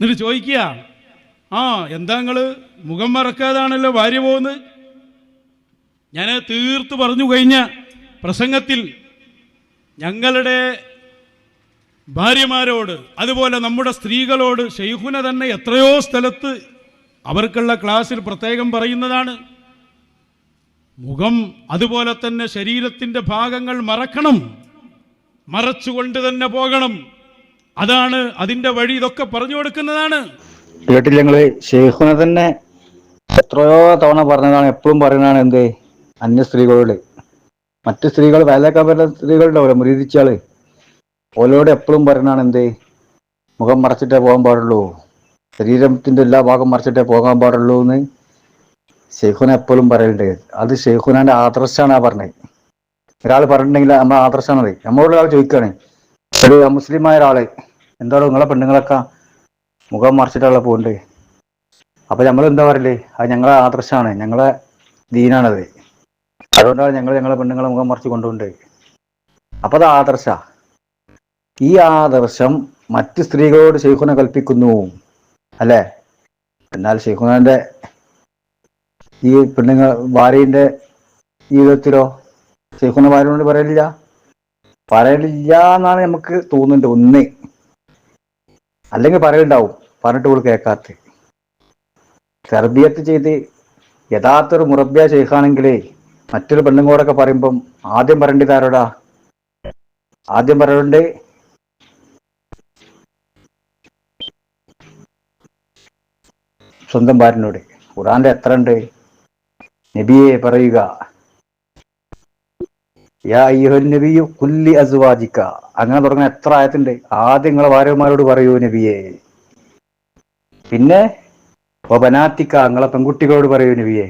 എന്നിട്ട് ചോദിക്കുക ആ എന്താ നിങ്ങൾ മുഖം മറക്കാതാണല്ലോ ഭാര്യ പോകുന്നത്? ഞാൻ തീർത്ത് പറഞ്ഞു കഴിഞ്ഞ പ്രസംഗത്തിൽ ഞങ്ങളുടെ ഭാര്യമാരോട് അതുപോലെ നമ്മുടെ സ്ത്രീകളോട് ഷെയ്ഖുന തന്നെ എത്രയോ സ്ഥലത്ത് അവർക്കുള്ള ക്ലാസ്സിൽ പ്രത്യേകം പറയുന്നതാണ് മുഖം അതുപോലെ തന്നെ ശരീരത്തിന്റെ ഭാഗങ്ങൾ മറക്കണം മറച്ചുകൊണ്ട് തന്നെ പോകണം അതാണ് അതിന്റെ വഴി ഇതൊക്കെ പറഞ്ഞു കൊടുക്കുന്നതാണ്. കേട്ടില്ല ഞങ്ങൾ തന്നെ എത്രയോ തവണ പറഞ്ഞതാണ് എപ്പോഴും പറയുന്നതാണ് എന്ത്? അന്യ സ്ത്രീകളോട്. മറ്റു സ്ത്രീകൾ വേലക്കാൻ പറ്റുന്ന സ്ത്രീകളുണ്ടാവില്ല മുരീതിച്ചാൾ ഓലോട് എപ്പോഴും പറയുന്നതാണ് എന്ത്? മുഖം മറച്ചിട്ടേ പോകാൻ പാടുള്ളൂ. ശരീരത്തിന്റെ എല്ലാ ഭാഗം മറച്ചിട്ടേ പോകാൻ പാടുള്ളൂ എന്ന് ഷെയ്ഖുന എപ്പോഴും പറയലുണ്ട്. അത് ഷെയ്ഖുനാന്റെ ആദർശാണ് ആ പറഞ്ഞത്. ഒരാൾ പറഞ്ഞിട്ടുണ്ടെങ്കിൽ നമ്മുടെ ആദർശാണത് നമ്മളോട് ഒരാൾ ചോദിക്കുകയാണ്. ഒരു മുസ്ലിമായ ഒരാൾ എന്താണ് നിങ്ങളെ പെണ്ണുങ്ങളൊക്കെ മുഖം മറിച്ചിട്ടുള്ള പോകണ്ടേ അപ്പൊ നമ്മൾ എന്താ പറയല്ലേ അത് ഞങ്ങളെ ആദർശമാണ് ഞങ്ങളെ ദീനാണത്. അതുകൊണ്ടാണ് ഞങ്ങൾ ഞങ്ങളെ പെണ്ണുങ്ങളെ മുഖം മറിച്ച് കൊണ്ടുപോകുന്നത് അപ്പൊ അത് ആദർശ. ഈ ആദർശം മറ്റ് സ്ത്രീകളോട് ശൈഖുന കൽപ്പിക്കുന്നു. അല്ലേ? എന്നാൽ ഷെയ്ഖുനാന്റെ ഈ പെണ്ണുങ്ങൾ ഭാര്യന്റെ ജീവിതത്തിലോ ശൈഖുന ഭാര്യനോട് പറയലില്ല? പറയലില്ല എന്നാണ് നമുക്ക് തോന്നുന്നുണ്ട് ഒന്ന്. അല്ലെങ്കിൽ പറയുണ്ടാവും. പറഞ്ഞിട്ട് ഇവൾ കേൾക്കാത്ത. തെർബിയത്ത് ചെയ്ത് യഥാർത്ഥ ഒരു മുറബ്യ ഷെയ്ഖാണെങ്കിലേ മറ്റൊരു പെണ്ണുങ്ങളോടൊക്കെ പറയുമ്പം ആദ്യം പറയേണ്ടത് ആരോടാ? ആദ്യം പറയണ്ടേ സ്വന്തം ഭാര്യനോട്. ഖുറാന്റെ എത്ര ഉണ്ട് നബിയെ പറയുക. അങ്ങനെ തുടങ്ങുന്ന എത്ര ആയത്തുണ്ട്? ആദ്യം നിങ്ങളെ ഭാര്യമാരോട് പറയൂ നബിയെ. പിന്നെ ഓ ബനാത്തിക്ക നിങ്ങളെ പെൺകുട്ടികളോട് പറയൂ നബിയെ.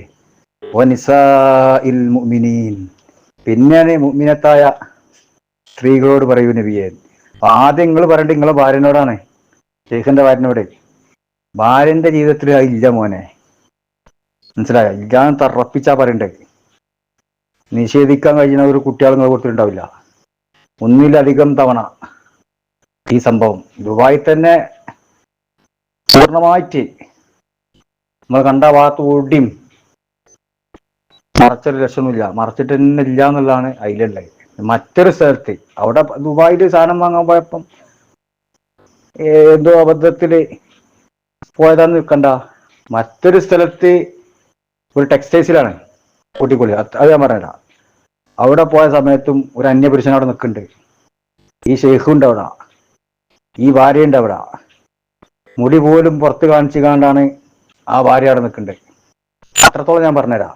ഓ നിസാഇൽ മുഅ്മിനീൻ. മുഅ്മിനത്തായ സ്ത്രീകളോട് പറയൂ നബിയെ. ആദ്യം നിങ്ങൾ പറയേണ്ടത് നിങ്ങളെ ഭാര്യനോടാണ്. ശേഖന്റെ ഭാര്യനോട്. ഭാര്യന്റെ ജീവിതത്തിൽ ഇല്ല മോനെ. മനസ്സിലായോ? ഇല്ലാന്ന് തറപ്പിച്ചാ പറയണ്ടേ. നിഷേധിക്കാൻ കഴിയുന്ന ഒരു നിങ്ങൾ കൊടുത്തിട്ടുണ്ടാവില്ല. ഒന്നിലധികം തവണ ഈ സംഭവം. ദുബായി തന്നെ പൂർണമായിട്ട് നമ്മൾ കണ്ട ഭാഗത്ത് ഓടിയും മറച്ചൊരു രക്ഷമൊന്നുമില്ല മറച്ചിട്ട് തന്നെ ഇല്ല എന്നുള്ളതാണ് അതിലുള്ളത്. മറ്റൊരു സ്ഥലത്ത് അവിടെ ദുബായിൽ സാധനം വാങ്ങാൻ പോയപ്പം എന്തോ അബദ്ധത്തിൽ പോയതാന്ന് നിൽക്കണ്ട. മറ്റൊരു സ്ഥലത്ത് ഒരു ടെക്സ്റ്റൈൽസിലാണ് കൂട്ടിക്കൊള്ളി അത് ഞാൻ പറഞ്ഞുതരാം. അവിടെ പോയ സമയത്തും ഒരു അന്യപുരുഷൻ അവിടെ നിൽക്കുന്നുണ്ട്. ഈ ഷെയ്ഖുണ്ട് അവിടെ. ഈ ഭാര്യയുണ്ട് അവിടെ. മുടി പോലും പുറത്ത് കാണിച്ചു കാണ്ടാണ് ആ ഭാര്യ അവിടെ നിൽക്കുന്നുണ്ട്. അത്രത്തോളം ഞാൻ പറഞ്ഞുതരാം.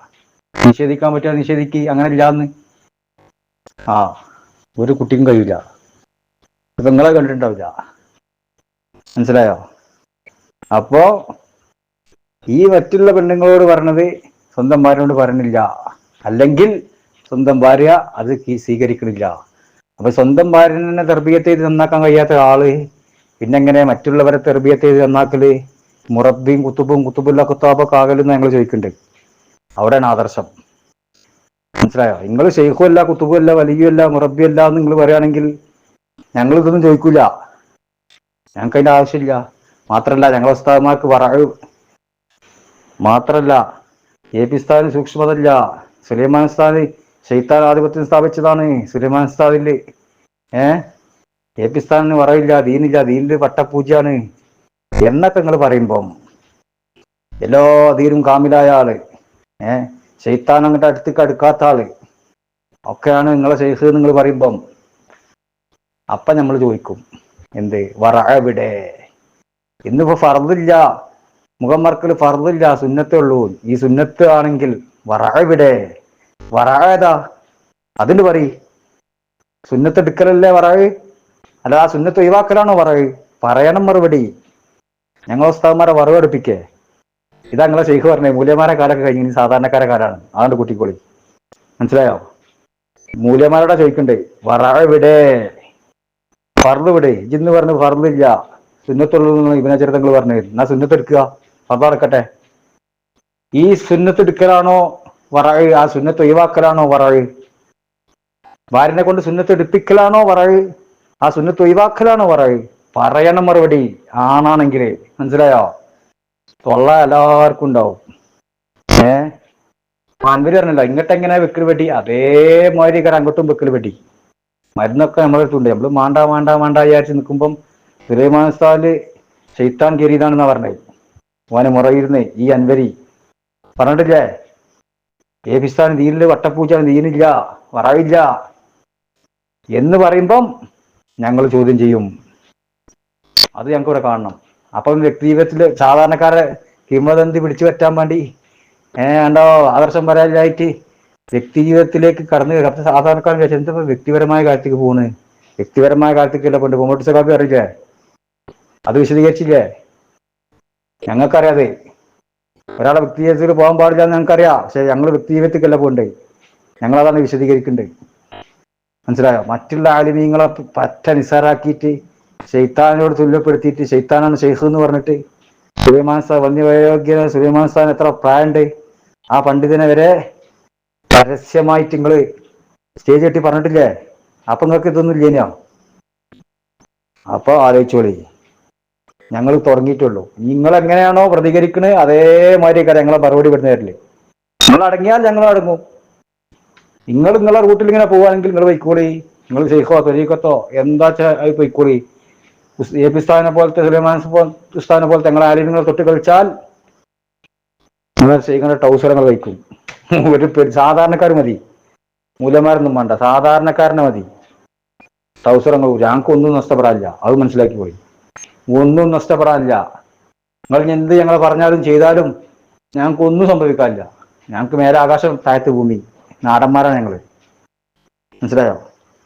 നിഷേധിക്കാൻ പറ്റുക നിഷേധിക്ക് അങ്ങനെ ഇല്ലാന്ന്. ആ ഒരു കുട്ടിക്കും കഴിയില്ല നിങ്ങളെ കണ്ടിട്ടുണ്ടാവില്ല. മനസ്സിലായോ? അപ്പോ ഈ മറ്റുള്ള പെണ്ണുങ്ങളോട് പറഞ്ഞത് സ്വന്തം ഭാര്യയോട് പറഞ്ഞില്ല അല്ലെങ്കിൽ സ്വന്തം ഭാര്യ അത് സ്വീകരിക്കണില്ല. അപ്പൊ സ്വന്തം ഭാര്യനെ തെർബിയത്ത് ചെയ്ത് നന്നാക്കാൻ കഴിയാത്ത ആൾ പിന്നെങ്ങനെ മറ്റുള്ളവരെ തെർബിയത്ത് ചെയ്ത് നന്നാക്കൽ മുറബിയും കുത്തുബും കുത്തുബുല്ല കുത്താബൊക്കെ ആകലെന്ന് ഞങ്ങൾ ചോദിക്കുന്നുണ്ട് അവിടെയാണ് ആദർശം. മനസ്സിലായോ? നിങ്ങൾ ഷെയ്ഖുമല്ല കുത്തുബുമല്ല വലിയല്ല മുറബിയല്ല എന്ന് നിങ്ങൾ പറയുകയാണെങ്കിൽ ഞങ്ങൾ ഇതൊന്നും ചോദിക്കൂല ഞങ്ങൾക്ക് അതിന്റെ ആവശ്യമില്ല. മാത്രല്ല ഞങ്ങളെ ഉസ്താദ്മാർക്ക് പറ മാത്രല്ല എ പി സ്ഥാനിന് സൂക്ഷ്മതല്ല. സുലൈമാൻ സ്ഥാനി ഷെയ്ത്താൻ ആധിപത്യം സ്ഥാപിച്ചതാണ് സുലൈമാൻ ഉസ്താദിൽ ഏ? എ പി സ്ഥാനിന് പറയില്ല ദീനില്ല ദീനിൽ പട്ടപ്പൂജയാണ് എന്നൊക്കെ നിങ്ങൾ പറയുമ്പം എല്ലാ ദീനും കാമിലായ ആൾ ഏ? ഷെയ്ത്താൻ അങ്ങോട്ട് അടുത്തേക്ക് അടുക്കാത്ത ആൾ ഒക്കെയാണ് നിങ്ങളെ ഷെയ്ഖ് നിങ്ങൾ പറയുമ്പം. അപ്പ നമ്മൾ ചോദിക്കും എന്ത്? വറ എവിടെ? ഇന്നിപ്പോ ഫർദില്ല. മുഖം മറക്കൽ ഫർദില്ല സുന്നത്തേ ഉള്ളൂ. ഈ സുന്നത്ത് ആണെങ്കിൽ വറ എവിടെ? വറ ഏതാ അതിന് പറ സുന്നത്ത് എടുക്കലല്ലേ വറവ്? അല്ല ആ സുന്നത്ത് ഒഴിവാക്കലാണോ വറവ്? പറയണം മറുപടി. ഞങ്ങൾ ഉസ്താദന്മാരെ വറവ് എടുപ്പിക്കേ ഇതാ നിങ്ങളെ ഷെയ്ഖ് പറഞ്ഞേ മൂല്യമാരെ കാലൊക്കെ കഴിഞ്ഞ് സാധാരണക്കാരെ കാലാണ്. അതുകൊണ്ട് കുട്ടിക്കോളി. മനസ്സിലായോ? മൂല്യമാരോടെ ചോദിക്കണ്ട് വറവിടെ ഫർദ് വിടെ. ഇജിന്ന് പറഞ്ഞു ഫർദില്ല സുന്നത്തുള്ളൂ ഇവനചരിതങ്ങൾ പറഞ്ഞു. എന്നാ സുന്നത്ത് എടുക്കുക. ഫർദ് ഈ സുന്നത്ത് എടുക്കലാണോ വറഴ്. ആ സുന്നത്ത് ഒഴിവാക്കലാണോ വറഴ്? ഭാര്യനെ കൊണ്ട് സുന്നത്ത് എടുപ്പിക്കലാണോ വറഴ്? ആ സുന്നത്ത് ഒഴിവാക്കലാണോ വറഴ്? പറയണം മറുപടി. ആണാണെങ്കിൽ മനസ്സിലായോ? തൊള്ള എല്ലാവർക്കും ഉണ്ടാവും. ഏ? അൻവര് പറഞ്ഞല്ലോ ഇങ്ങോട്ട് എങ്ങനെ വെക്കൽ വെടി അതേമാതിരി കാരണം അങ്ങോട്ടും വെക്കൽ വെടി മരുന്നൊക്കെ നമ്മളെ അടുത്തുണ്ട് നമ്മൾ മാണ്ട മാണ്ട മാണ്ട വിചാരിച്ച് നിൽക്കുമ്പം സുലൈമാൻ ചൈത്താൻ ഷെയ്ത്താൻ കയറിയതാണെന്നാ പറഞ്ഞത്. ഓനെ മുറയിരുന്നേ ഈ അൻവരി. പറഞ്ഞിട്ടില്ലേ? ഏപിസ്ഥാൻ തീരില്ല വട്ടപ്പൂച്ച തീരില്ല വറവില്ല എന്ന് പറയുമ്പം ഞങ്ങൾ ചോദ്യം ചെയ്യും. അത് ഞങ്ങൾക്ക് ഇവിടെ കാണണം. അപ്പം വ്യക്തിജീവിതത്തിൽ സാധാരണക്കാരെ കിംവദന്തി പിടിച്ചു പറ്റാൻ വേണ്ടി ഏഹ് കണ്ടോ ആദർശം പറയാനായിട്ട് വ്യക്തിജീവിതത്തിലേക്ക് കടന്നു സാധാരണക്കാരൻ വിചാരിച്ചു എന്താ വ്യക്തിപരമായ കാര്യത്തേക്ക് പോണ് വ്യക്തിപരമായ കാര്യത്തേക്കല്ല കൊണ്ട് കൊമോട്ട് സഖാബി അറിയില്ലേ? അത് വിശദീകരിച്ചില്ലേ? ഞങ്ങൾക്കറിയാതെ. ഒരാളെ വ്യക്തി ജീവിതത്തിൽ പോകാൻ പാടില്ല എന്ന് ഞങ്ങൾക്കറിയാം. പക്ഷെ ഞങ്ങൾ വ്യക്തി ജീവിതത്തിക്കല്ല പോകണ്ടേ? ഞങ്ങളതാണ് വിശദീകരിക്കണ്ടേ മനസ്സിലായോ? മറ്റുള്ള ആലിമീങ്ങളെ പറ്റ നിസാറാക്കിയിട്ട് ഷെയ്ത്താനോട് തുല്യപ്പെടുത്തിയിട്ട് ഷെയ്ത്താനാണ് ഷെയ്ഖ് എന്ന് പറഞ്ഞിട്ട് സുലൈമാൻ സാ വന്യവയോഗ്യ സുലൈമാൻ സാൻ എത്ര പ്രായമുണ്ട്? ആ പണ്ഡിതനെ വരെ പരസ്യമായിട്ട് നിങ്ങൾ സ്റ്റേജ് കെട്ടി പറഞ്ഞിട്ടില്ലേ? അപ്പൊ നിങ്ങൾക്ക് ഇതൊന്നും ഇല്ലേനോ? അപ്പൊ ആലോചിച്ചോളി. ഞങ്ങൾ തുടങ്ങിയിട്ടുള്ളൂ. നിങ്ങൾ എങ്ങനെയാണോ പ്രതികരിക്കുന്നത് അതേമാതിരി കാര്യം ഞങ്ങളെ മറുപടി വിടുന്ന തരില്ലേ? നിങ്ങൾ അടങ്ങിയാൽ ഞങ്ങൾ അടങ്ങും. നിങ്ങൾ നിങ്ങളെ റൂട്ടിൽ ഇങ്ങനെ പോവാണെങ്കിൽ നിങ്ങൾ പൊയ്ക്കോളി. നിങ്ങൾ ഷെയ്ഖോ തൊലീക്കത്തോ എന്താ വെച്ചാൽ പൊയ്ക്കോളി. ഉസ്- എ പി സ്ഥാനം പോലത്തെ സുലൈമാൻ സ്ഥാനം പോലത്തെ ഞങ്ങളെ ആരെയും നിങ്ങൾ തൊട്ട് കളിച്ചാൽ നിങ്ങൾ ചെയ്യുന്ന ടൗസറങ്ങൾ വയ്ക്കും ഒരു സാധാരണക്കാർ മതി. മൂലമാരൊന്നും വേണ്ട സാധാരണക്കാരനെ മതി. ടൗസറങ്ങൾ ഞങ്ങൾക്ക് ഒന്നും നഷ്ടപ്പെടാനില്ല. അത് മനസ്സിലാക്കി പോയി. ഒന്നും നഷ്ടപ്പെടാനില്ല. നിങ്ങൾ എന്ത് ഞങ്ങൾ പറഞ്ഞാലും ചെയ്താലും ഞങ്ങൾക്ക് ഒന്നും സംഭവിക്കാനില്ല. ഞങ്ങൾക്ക് മേലെ ആകാശം താഴത്ത് ഭൂമി. നാടന്മാരാണ് ഞങ്ങൾ മനസ്സിലായോ?